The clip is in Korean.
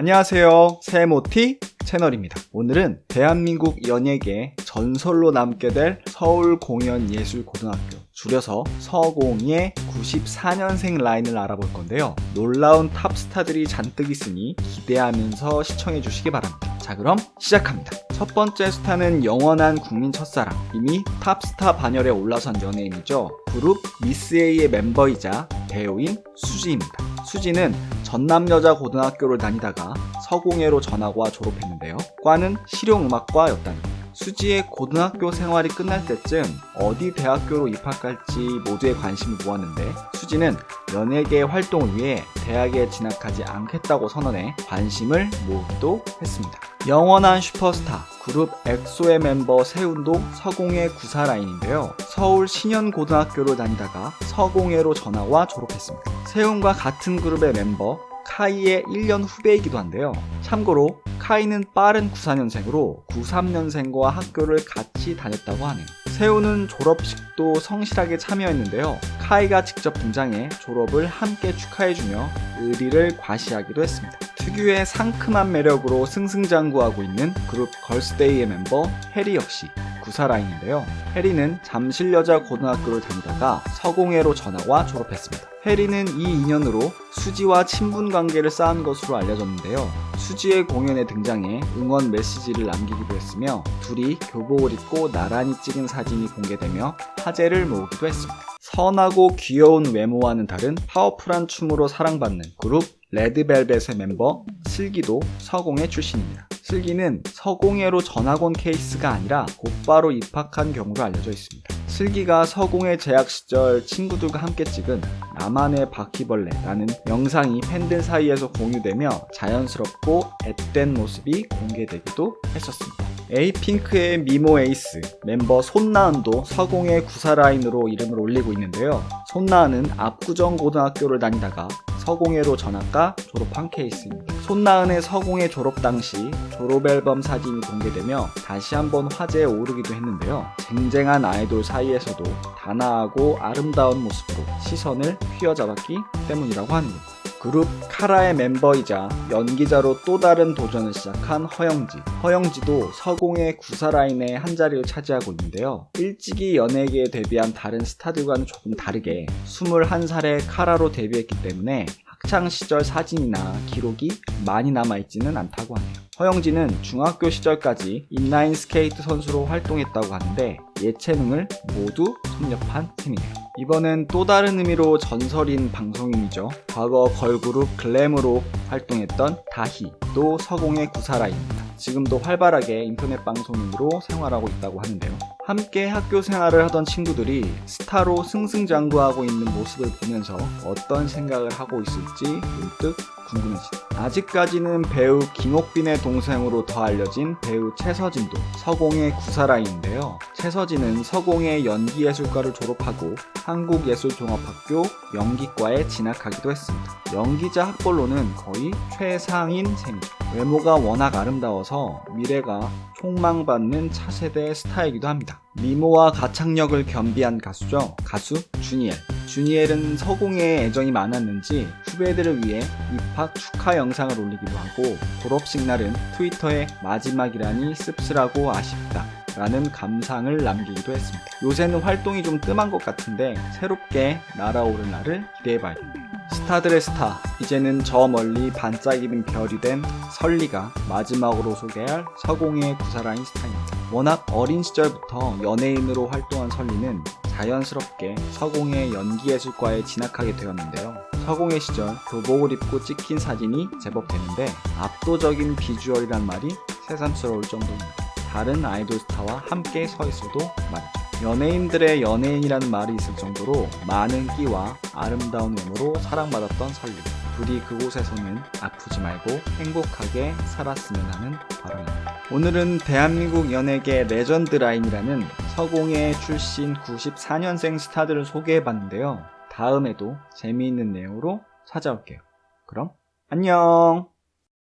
안녕하세요. 세모티 채널입니다. 오늘은 대한민국 연예계 전설로 남게 될 서울공연예술고등학교 줄여서 서공의 94년생 라인을 알아볼 건데요. 놀라운 탑스타들이 잔뜩 있으니 기대하면서 시청해 주시기 바랍니다. 자 그럼 시작합니다. 첫 번째 스타는 영원한 국민 첫사랑 이미 탑스타 반열에 올라선 연예인이죠. 그룹 미스 A의 멤버이자 배우인 수지입니다. 수지는 전남여자 고등학교를 다니다가 서공예로 전학와 졸업했는데요. 과는 실용음악과였답니다. 수지의 고등학교 생활이 끝날 때쯤 어디 대학교로 입학할지 모두에 관심을 모았는데 수지는 연예계 활동을 위해 대학에 진학하지 않겠다고 선언해 관심을 모으기도 했습니다. 영원한 슈퍼스타 그룹 엑소의 멤버 세운도 서공예 구사라인인데요. 서울 신현고등학교를 다니다가 서공예로 전학와 졸업했습니다. 세운과 같은 그룹의 멤버 카이의 1년 후배이기도 한데요. 참고로 카이는 빠른 94년생으로 93년생과 학교를 같이 다녔다고 하네요. 세우는 졸업식도 성실하게 참여했는데요. 카이가 직접 등장해 졸업을 함께 축하해주며 의리를 과시하기도 했습니다. 특유의 상큼한 매력으로 승승장구하고 있는 그룹 걸스데이의 멤버 해리 역시 구사라인인데요. 해리는 잠실여자 고등학교를 다니다가 서공예로 전학와 졸업했습니다. 해리는 이 인연으로 수지와 친분 관계를 쌓은 것으로 알려졌는데요. 수지의 공연에 등장해 응원 메시지를 남기기도 했으며 둘이 교복을 입고 나란히 찍은 사진이 공개되며 화제를 모으기도 했습니다. 선하고 귀여운 외모와는 다른 파워풀한 춤으로 사랑받는 그룹 레드벨벳의 멤버 슬기도 서공예 출신입니다. 슬기는 서공예로 전학 온 케이스가 아니라 곧바로 입학한 경우로 알려져 있습니다. 슬기가 서공예 재학 시절 친구들과 함께 찍은 나만의 바퀴벌레라는 영상이 팬들 사이에서 공유되며 자연스럽고 앳된 모습이 공개되기도 했었습니다. 에이핑크의 미모 에이스 멤버 손나은도 서공예 구사라인으로 이름을 올리고 있는데요. 손나은은 압구정 고등학교를 다니다가 서공예로 전학가 졸업한 케이스입니다. 손나은의 서공예 졸업 당시 졸업 앨범 사진이 공개되며 다시 한번 화제에 오르기도 했는데요. 쟁쟁한 아이돌 사이에서도 단아하고 아름다운 모습으로 시선을 휘어잡았기 때문이라고 합니다. 그룹 카라의 멤버이자 연기자로 또 다른 도전을 시작한 허영지. 허영지도 서공의 구사라인의 한 자리를 차지하고 있는데요. 일찍이 연예계에 데뷔한 다른 스타들과는 조금 다르게 21살에 카라로 데뷔했기 때문에 학창 시절 사진이나 기록이 많이 남아있지는 않다고 하네요. 허영지는 중학교 시절까지 인라인 스케이트 선수로 활동했다고 하는데 예체능을 모두 섭렵한 셈이네요. 이번엔 또 다른 의미로 전설인 방송인이죠. 과거 걸그룹 글램으로 활동했던 다희도 서공의 구사라입니다. 지금도 활발하게 인터넷 방송인으로 생활하고 있다고 하는데요. 함께 학교 생활을 하던 친구들이 스타로 승승장구하고 있는 모습을 보면서 어떤 생각을 하고 있을지 문득 궁금해지네요. 아직까지는 배우 김옥빈의 동생으로 더 알려진 배우 최서진도 서공의 구사라인인데요. 최서진은 서공의 연기예술과를 졸업하고 한국예술종합학교 연기과에 진학하기도 했습니다. 연기자 학벌로는 거의 최상인 셈이죠. 외모가 워낙 아름다워서 미래가 촉망받는 차세대 스타이기도 합니다. 미모와 가창력을 겸비한 가수죠. 가수 주니엘. 주니엘은 서공에 애정이 많았는지 후배들을 위해 입학 축하 영상을 올리기도 하고 졸업식 날은 트위터에 마지막이라니 씁쓸하고 아쉽다. 라는 감상을 남기기도 했습니다. 요새는 활동이 좀 뜸한 것 같은데 새롭게 날아오를 날을 기대해봐야겠네요. 스타들의 스타, 이제는 저 멀리 반짝이는 별이 된 설리가 마지막으로 소개할 서공의 구사라인 스타입니다. 워낙 어린 시절부터 연예인으로 활동한 설리는 자연스럽게 서공의 연기예술과에 진학하게 되었는데요. 서공의 시절 교복을 입고 찍힌 사진이 제법 되는데 압도적인 비주얼이란 말이 새삼스러울 정도입니다. 다른 아이돌 스타와 함께 서 있어도 말이죠. 연예인들의 연예인이라는 말이 있을 정도로 많은 끼와 아름다운 외모로 사랑받았던 설리. 둘이 그곳에서는 아프지 말고 행복하게 살았으면 하는 바람입니다. 오늘은 대한민국 연예계 레전드 라인이라는 서공예 출신 94년생 스타들을 소개해봤는데요. 다음에도 재미있는 내용으로 찾아올게요. 그럼 안녕!